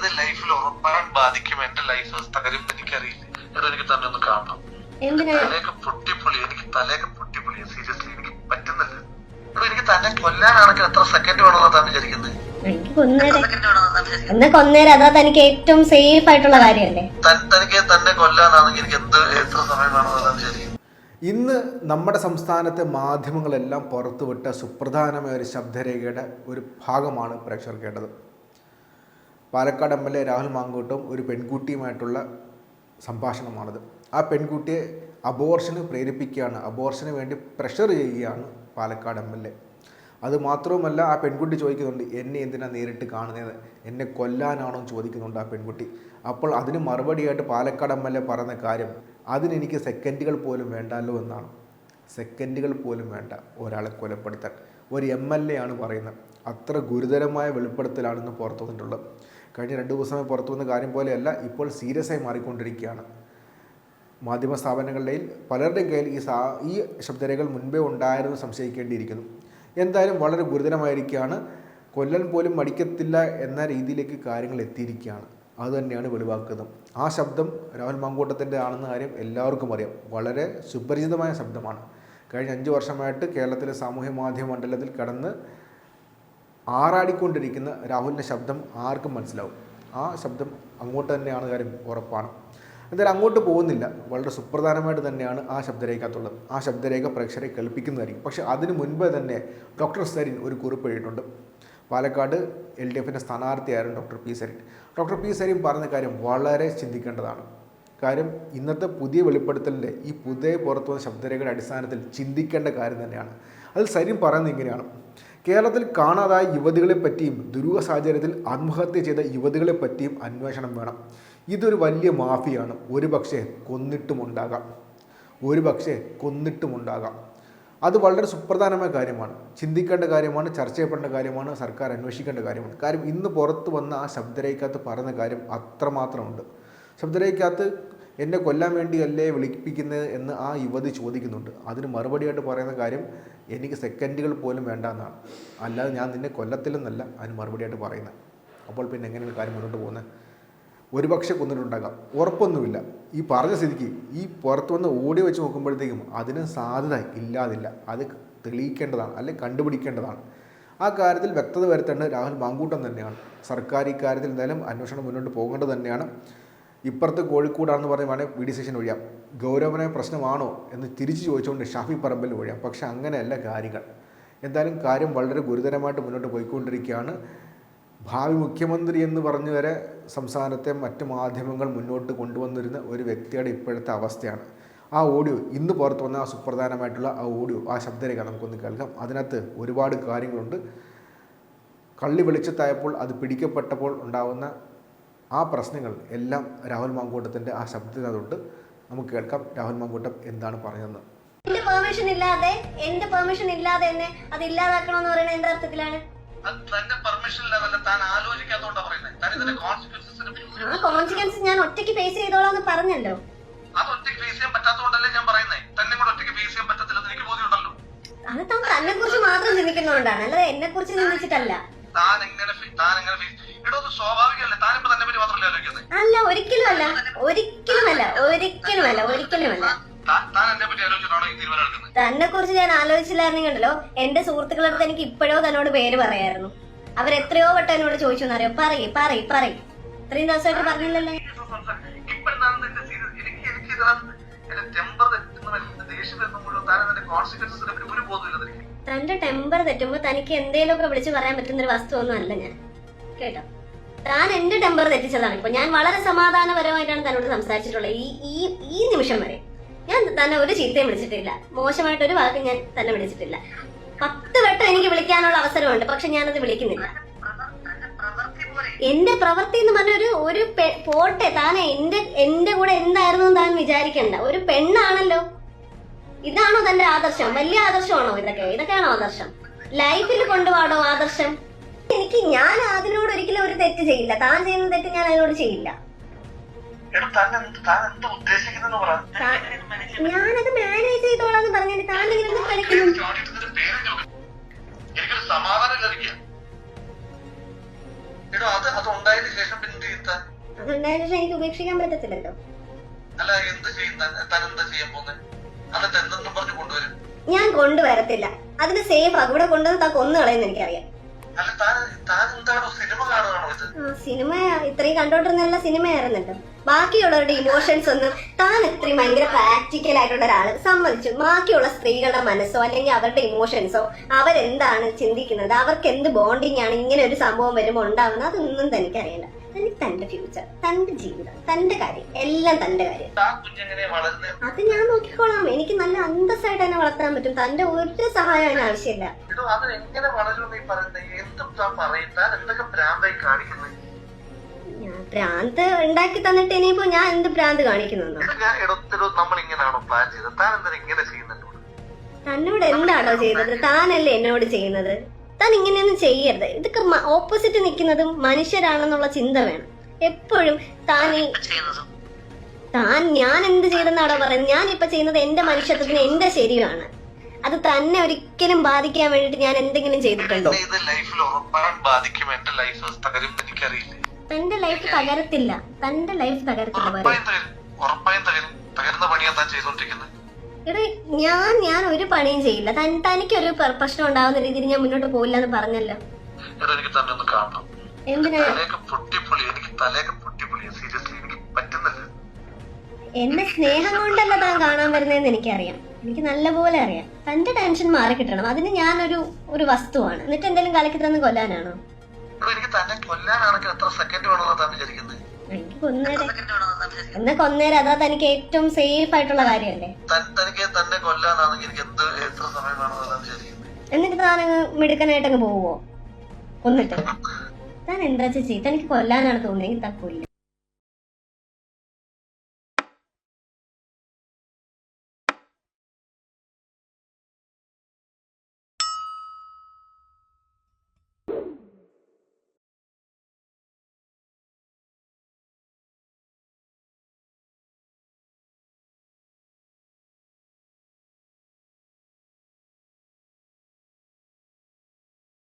ഇത് ലൈഫിൽ ഉറപ്പാൻ ബാധിക്കും എന്റെ ലൈഫ് തകരും എനിക്കറിയില്ല. എടാ എനിക്ക് തന്നെ ഒന്ന് കാണണം. എന്തിനാ? തലയൊക്കെ പൊട്ടിപ്പൊളി എനിക്ക് തലയൊക്കെ പൊട്ടിപ്പൊളി സീരിയസ്ലി എനിക്ക് പറ്റുന്നില്ല. എടാ എനിക്ക് തന്നെ കൊല്ലാനാണെങ്കിൽ എത്ര സെക്കൻഡ് വേണമെന്നാണ് വിചാരിക്കുന്നത് എന്നാ കൊന്നേരെ? അതാ തനിക്ക് ഏറ്റവും സേഫ് ആയിട്ടുള്ള കാര്യമല്ലേ? തനിക്ക് തന്നെ കൊല്ലാനാണെങ്കിൽ എനിക്ക് എന്ത് എത്ര സമയം വേണമെന്നാണ് വിചാരിക്കുന്നത് ഇന്ന് നമ്മുടെ സംസ്ഥാനത്തെ മാധ്യമങ്ങളെല്ലാം പുറത്തുവിട്ട സുപ്രധാനമായ ഒരു ശബ്ദരേഖയുടെ ഒരു ഭാഗമാണ് പ്രേക്ഷകർ കേട്ടത്. Palakkad M L A Rahul Mamkootathil ഒരു പെൺകുട്ടിയുമായിട്ടുള്ള സംഭാഷണമാണത്. ആ പെൺകുട്ടിയെ അബോർഷന് പ്രേരിപ്പിക്കുകയാണ്. അബോർഷന് വേണ്ടി പ്രഷർ ചെയ്യുകയാണ് പാലക്കാട് എം എൽ എ. അത് മാത്രവുമല്ല ആ പെൺകുട്ടി ചോദിക്കുന്നുണ്ട് എന്നെ എന്തിനാണ് നേരിട്ട് കാണുന്നത്? എന്നെ കൊല്ലാനാണോ ചോദിക്കുന്നുണ്ട് ആ പെൺകുട്ടി. അപ്പോൾ അതിന് മറുപടിയായിട്ട് പാലക്കാട് എം എൽ എ പറയുന്ന കാര്യം അതിനെനിക്ക് സെക്കൻഡുകൾ പോലും വേണ്ടല്ലോ എന്നാണ്. സെക്കൻഡുകൾ പോലും വേണ്ട. ഒരാളെ കൊലപ്പെടുത്താൻ. ഒരു എം എൽ എ ആണ് പറയുന്നത്. അത്ര ഗുരുതരമായ വെളിപ്പെടുത്തലാണെന്ന് പുറത്തു വന്നിട്ടുള്ളത് കഴിഞ്ഞ രണ്ട് ദിവസമായി പുറത്തു വന്ന കാര്യം പോലെയല്ല ഇപ്പോൾ സീരിയസ് ആയി മാറിക്കൊണ്ടിരിക്കുകയാണ്. മാധ്യമ സ്ഥാപനങ്ങളുടെയും പലരുടെയും കയ്യിൽ ഈ സാ ഈ ശബ്ദരേഖകൾ മുൻപേ ഉണ്ടായിരുന്നു സംശയിക്കേണ്ടിയിരിക്കുന്നു. എന്തായാലും വളരെ ഗുരുതരമായിരിക്കുകയാണ്. കൊല്ലൻ പോലും മടിക്കത്തില്ല എന്ന രീതിയിലേക്ക് കാര്യങ്ങൾ എത്തിയിരിക്കുകയാണ്. അതുതന്നെയാണ് വെളിവാക്കുന്നത്. ആ ശബ്ദം രാഹുൽ മാങ്കൂട്ടത്തിന്റെ ആണെന്ന കാര്യം എല്ലാവർക്കും അറിയാം. വളരെ സുപരിചിതമായ ശബ്ദമാണ്. കഴിഞ്ഞ അഞ്ച് വർഷമായിട്ട് കേരളത്തിലെ സാമൂഹ്യ മാധ്യമ മണ്ഡലത്തിൽ കടന്ന് ആറാടിക്കൊണ്ടിരിക്കുന്ന രാഹുലിന്റെ ശബ്ദം ആർക്കും മനസ്സിലാവും. ആ ശബ്ദം അങ്ങോട്ട് തന്നെയാണ് കാര്യം ഉറപ്പാണ്. എന്തായാലും അങ്ങോട്ട് പോകുന്നില്ല. വളരെ സുപ്രധാനമായിട്ട് തന്നെയാണ് ആ ശബ്ദരേഖത്തുള്ളത്. ആ ശബ്ദരേഖ പ്രേക്ഷരെ കേൾപ്പിക്കുന്നതായിരിക്കും. പക്ഷേ അതിന് മുൻപേ തന്നെ ഡോക്ടർ സരിൻ ഒരു കുറിപ്പ് എഴുതിയിട്ടുണ്ട്. പാലക്കാട് എൽ ഡി എഫിന്റെ സ്ഥാനാർത്ഥിയായിരുന്നു doctor P Sarin. Doctor P Sarin പറഞ്ഞ കാര്യം വളരെ ചിന്തിക്കേണ്ടതാണ്. കാര്യം ഇന്നത്തെ പുതിയ വെളിപ്പെടുത്തലിന്റെ ഈ പുതിയ പുറത്തു വന്ന ശബ്ദരേഖയുടെ അടിസ്ഥാനത്തിൽ ചിന്തിക്കേണ്ട കാര്യം തന്നെയാണ്. അതിൽ സരിൻ പറയുന്നത് ഇങ്ങനെയാണ്. കേരളത്തിൽ കാണാതായ യുവതികളെ പറ്റിയും ദുരൂഹ സാഹചര്യത്തിൽ ആത്മഹത്യ ചെയ്ത യുവതികളെ പറ്റിയും അന്വേഷണം വേണം. ഇതൊരു വലിയ മാഫിയാണ്. ഒരു പക്ഷേ കൊന്നിട്ടുമുണ്ടാകാം. ഒരു പക്ഷേ കൊന്നിട്ടുമുണ്ടാകാം. അത് വളരെ സുപ്രധാനമായ കാര്യമാണ്. ചിന്തിക്കേണ്ട കാര്യമാണ് ചർച്ച ചെയ്യപ്പെടേണ്ട കാര്യമാണ് സർക്കാർ അന്വേഷിക്കേണ്ട കാര്യമാണ്. കാര്യം ഇന്ന് പുറത്ത് വന്ന ആ ശബ്ദരേഖക്കകത്ത് പറയുന്ന കാര്യം അത്രമാത്രമുണ്ട്. ശബ്ദരേഖക്കകത്ത് എന്നെ കൊല്ലാൻ വേണ്ടിയല്ലേ വിളിപ്പിക്കുന്നത് എന്ന് ആ യുവതി ചോദിക്കുന്നുണ്ട്. അതിന് മറുപടിയായിട്ട് പറയുന്ന കാര്യം എനിക്ക് സെക്കൻഡുകൾ പോലും വേണ്ട എന്നാണ്. അല്ലാതെ ഞാൻ നിന്നെ കൊല്ലത്തില്ലെന്നല്ല അതിന് മറുപടിയായിട്ട് പറയുന്നത്. അപ്പോൾ പിന്നെ എങ്ങനെയാണ് കാര്യം മുന്നോട്ട് പോകുന്നത്? ഒരുപക്ഷെ കൊന്നിട്ടുണ്ടാകാം. ഉറപ്പൊന്നുമില്ല. ഈ പറഞ്ഞ സ്ഥിതിക്ക് ഈ പുറത്ത് വന്ന് ഓടി വെച്ച് നോക്കുമ്പോഴത്തേക്കും അതിന് സാധ്യത ഇല്ലാതില്ല. അത് തെളിയിക്കേണ്ടതാണ് അല്ലെങ്കിൽ കണ്ടുപിടിക്കേണ്ടതാണ്. ആ കാര്യത്തിൽ വ്യക്തത വരുത്തേണ്ടത് രാഹുൽ മാങ്കൂട്ടം തന്നെയാണ്. സർക്കാർ ഇക്കാര്യത്തിൽ കാര്യത്തിൽ എന്തായാലും അന്വേഷണം മുന്നോട്ട് പോകേണ്ടത് തന്നെയാണ്. ഇപ്പുറത്ത് കോഴിക്കോടാണെന്ന് പറയുവാണെങ്കിൽ വി ഡി സെഷൻ ഒഴിയാം. ഗൗരവമായ പ്രശ്നമാണോ എന്ന് തിരിച്ചു ചോദിച്ചുകൊണ്ട് ഷാഫി പറമ്പിൽ ഒഴിയാം. പക്ഷെ അങ്ങനെയല്ല കാര്യങ്ങൾ. എന്തായാലും കാര്യം വളരെ ഗുരുതരമായിട്ട് മുന്നോട്ട് പോയിക്കൊണ്ടിരിക്കുകയാണ്. ഭാവി മുഖ്യമന്ത്രി എന്ന് പറഞ്ഞു വരെ സംസ്ഥാനത്തെ മറ്റ് മാധ്യമങ്ങൾ മുന്നോട്ട് കൊണ്ടുവന്നിരുന്ന ഒരു വ്യക്തിയുടെ ഇപ്പോഴത്തെ അവസ്ഥയാണ്. ആ ഓഡിയോ ഇന്ന് പുറത്തു വന്ന ആ സുപ്രധാനമായിട്ടുള്ള ആ ഓഡിയോ ആ ശബ്ദരേഖ നമുക്കൊന്ന് കേൾക്കാം. അതിനകത്ത് ഒരുപാട് കാര്യങ്ങളുണ്ട്. കള്ളി വെളിച്ചത്തായപ്പോൾ അത് പിടിക്കപ്പെട്ടപ്പോൾ ഉണ്ടാകുന്ന ആ പ്രശ്നങ്ങൾ എല്ലാം രാഹുൽ മാങ്കൂട്ടത്തിന്റെ ആ ശബ്ദത്തിനകത്തോട്ട് നമുക്ക് കേൾക്കാം. രാഹുൽ മാങ്കൂട്ടം എന്താണ് പറഞ്ഞതെന്ന്. എന്റെ പെർമിഷൻ ഇല്ലാതെ എന്റെ പെർമിഷൻ ഇല്ലാതെ തന്നെ അത് ഇല്ലാതാക്കണമെന്ന് പറയുന്നത് എന്റെ അർത്ഥത്തിലാണ്. തന്റെ പെർമിഷൻ ലെവലിൽ താൻ ആലോചിക്കാത്തോണ്ടാ പറയുന്നത് താൻ ഇതിന്റെ കോൺസിക്വൻസസ് ആ കോൺസിക്വൻസ് ഞാൻ ഒറ്റയ്ക്ക് ഫേസ് ചെയ്തോളാന്ന് പറഞ്ഞല്ലോ. അത് ഒറ്റയ്ക്ക് ഫേസ് ചെയ്യാൻ ഞാൻ പറയുന്നത് തന്നെ കൂടെ ഒറ്റയ്ക്ക് ഫേസ് ചെയ്യാൻ പറ്റത്തില്ലെന്ന് എനിക്ക് ബോധ്യമുണ്ടല്ലോ. അത് താൻ തന്നെ കുറിച്ച് മാത്രം ചിന്തിക്കുന്നോണ്ടാണ്. അല്ലാതെ എന്നെ കുറിച്ച് ചിന്തിച്ചിട്ടല്ല. താൻ എങ്ങനെ ഫേ- താൻ എങ്ങനെ ഫേസ് ഇടോ അത് സ്വാഭാവികമല്ലേ? താനിപ്പോ തന്നെ ഒരിക്കലും അല്ല ഒരിക്കലും അല്ല ഒരിക്കലും അല്ല ഒരിക്കലും അല്ല തന്നെ കുറിച്ച് ഞാൻ ആലോചിച്ചില്ലായിരുന്നെങ്കിലോ എന്റെ സുഹൃത്തുക്കളുടെ അടുത്ത് എനിക്ക് ഇപ്പോഴോ തന്നോട് പേര് പറയായിരുന്നു. അവരെത്രയോ വട്ടം എന്നോട് ചോദിച്ചു എന്നറിയോ? പറയ് പറയ് പറയ്. ഇത്രയും ദിവസമായിട്ട് പറഞ്ഞില്ലല്ലേ. തന്റെ ടെമ്പർ തെറ്റുമ്പോ തനിക്ക് എന്തേലുമൊക്കെ വിളിച്ചു പറയാൻ പറ്റുന്ന ഒരു വസ്തു ഒന്നും അല്ല ഞാൻ. കേട്ടോ? താൻ എന്റെ ടെമ്പർ തെറ്റിച്ചതാണ്. ഇപ്പൊ ഞാൻ വളരെ സമാധാനപരമായിട്ടാണ് തന്നോട് സംസാരിച്ചിട്ടുള്ളത്. ഈ ഈ ഈ നിമിഷം വരെ ഞാൻ തന്നെ ഒരു ചീത്തയും വിളിച്ചിട്ടില്ല. മോശമായിട്ട് ഒരു വാക്ക് ഞാൻ തന്നെ വിളിച്ചിട്ടില്ല. പത്ത് വട്ടം എനിക്ക് വിളിക്കാനുള്ള അവസരമുണ്ട്. പക്ഷെ ഞാനത് വിളിക്കുന്നില്ല. എന്റെ പ്രവൃത്തി എന്ന് പറഞ്ഞ ഒരു ഒരു പോട്ടെ. താൻ എന്റെ എന്റെ കൂടെ എന്തായിരുന്നു താൻ വിചാരിക്കണ്ട. ഒരു പെണ്ണാണല്ലോ. ഇതാണോ തന്റെ ആദർശം? വലിയ ആദർശമാണോ ഇതൊക്കെ? ഇതൊക്കെയാണോ ആദർശം? ലൈഫിൽ കൊണ്ടുപോകണോ ആദർശം? എനിക്ക് ഞാൻ അതിനോട് ഒരിക്കലും ഒരു തെറ്റ് ചെയ്യില്ല. താൻ ചെയ്യുന്ന തെറ്റ് ഞാൻ അതിനോട് ചെയ്യില്ല. ഞാനത് മാനേജ് ചെയ്തോളാം പറഞ്ഞു താൻ ഇതിനൊന്നും കളിക്കുന്നു ചാടിയിട്ട് ഇതിന്റെ പേര് ചോദിക്കും. എനിക്കൊരു സമാധാനം ലഭിക്കുക എടോ അത് അത് ഉണ്ടായതിനു ശേഷം പിന്നെ അതുണ്ടായതിനു ശേഷം എനിക്ക് ഉപേക്ഷിക്കാൻ പറ്റത്തില്ലല്ലോ. അല്ല എന്ത് ചെയ്യും താൻ? താൻ എന്താ ചെയ്യാൻ പോകുന്നത് എന്നിട്ട് എന്തെന്നും പറഞ്ഞു കൊണ്ടുവരും. ഞാൻ കൊണ്ടുവരത്തില്ല. അതിന് സേഫ് അവിടെ കൊണ്ടുവന്ന് താ കൊന്നു കളയുന്നു എനിക്കറിയാം. സിനിമ ഇത്രയും കണ്ടോണ്ടിരുന്ന സിനിമയായിരുന്നല്ലോ. ബാക്കിയുള്ളവരുടെ ഇമോഷൻസ് ഒന്നും താൻ ഇത്രയും ഭയങ്കര പ്രാക്ടിക്കൽ ആയിട്ടുള്ള ഒരാൾ സമ്മതിച്ചു. ബാക്കിയുള്ള സ്ത്രീകളുടെ മനസ്സോ അല്ലെങ്കിൽ അവരുടെ ഇമോഷൻസോ അവരെന്താണ് ചിന്തിക്കുന്നത്? അവർക്ക് എന്ത് ബോണ്ടിങ് ആണ് ഇങ്ങനെ ഒരു സംഭവം വരുമ്പോൾ ഉണ്ടാവുന്നത്? അതൊന്നും തനിക്കറിയണ്ട തനിക്ക് തന്റെ ഫ്യൂച്ചർ തന്റെ ജീവിതം തന്റെ കാര്യം എല്ലാം തന്റെ കാര്യം. അത് ഞാൻ നോക്കിക്കോളാം. എനിക്ക് നല്ല അന്തസ്സായിട്ട് തന്നെ വളർത്താൻ പറ്റും. തന്റെ ഒരു സഹായം ആവശ്യമില്ല. ഭ്രാന്ത് ഉണ്ടാക്കി തന്നിട്ട് ഇനിയിപ്പോ ഞാൻ എന്ത് ഭ്രാന്ത് തന്നോട് എന്താണോ ചെയ്തത്? താനല്ലേ എന്നോട് ചെയ്യുന്നത്? താൻ ഇങ്ങനെയൊന്നും ചെയ്യരുത്. ഇതൊക്കെ ഓപ്പോസിറ്റ് നിൽക്കുന്നതും മനുഷ്യരാണെന്നുള്ള ചിന്ത വേണം. എപ്പോഴും താൻ ഈ താൻ ഞാൻ എന്ത് ചെയ്തെന്നാണോ പറയുന്നത്? ഞാൻ ഇപ്പൊ ചെയ്യുന്നത് എന്റെ മനുഷ്യത്വത്തിന് എന്റെ ശരിയാണ്. അത് തന്നെ ഒരിക്കലും ബാധിക്കാൻ വേണ്ടിട്ട് ഞാൻ എന്തെങ്കിലും ചെയ്തിട്ടുണ്ടോ? ബാധിക്കും. എന്റെ ലൈഫ് തകരും എനിക്കറിയില്ല. തന്റെ ലൈഫ് തകരത്തില്ല. തന്റെ ലൈഫ് തകരത്തില്ല ഉറപ്പായും തകരുന്ന പണിയാ താൻ ചെയ്തോണ്ടിരിക്കുന്നത്. എടേ ഞാൻ ഞാൻ ഒരു പണിയും ചെയ്യില്ല. തൻ തനിക്കൊരു പ്ര- പ്രശ്നം ഉണ്ടാവുന്ന രീതിയിൽ ഞാൻ മുന്നോട്ട് പോയില്ല എന്ന് പറഞ്ഞല്ലോ. എനിക്ക് തന്നെ ഒന്ന് കാണണം. എന്നെ സ്നേഹം കൊണ്ടല്ല താൻ കാണാൻ വരുന്നതെന്ന് എനിക്കറിയാം. എനിക്ക് നല്ലപോലെ അറിയാം. തന്റെ ടെൻഷൻ മാറി കിട്ടണം. അതിന് ഞാനൊരു ഒരു വസ്തുവാണ്. എന്നിട്ട് എന്തെങ്കിലും കലക്കി തന്ന് കൊല്ലാനാണോ? എനിക്ക് തന്നെ കൊല്ലാനാണെങ്കിൽ എത്ര സെക്കൻഡ് വേണമെന്നാ താൻ വിചാരിക്കുന്നത് എനിക്ക് കൊന്നേരെ. എന്നാ കൊന്നേരെ. അതാ തനിക്ക് ഏറ്റവും സേഫ് ആയിട്ടുള്ള കാര്യമല്ലേ? എന്നിട്ട് തനിക്ക് തന്നെ കൊല്ലാനാണെങ്കിൽ എനിക്ക് എന്ത് എത്ര സമയം വേണമെന്നാ താൻ വിചാരിക്കുന്നത് എന്നിട്ട് താനങ്ങ് മിടുക്കനായിട്ടങ്ങ് പോവോ? കൊന്നിട്ട്. താൻ എന്താ ചേച്ചി? തനിക്ക് കൊല്ലാനാണ് തോന്നിയെങ്കിൽ കൊല്ലും.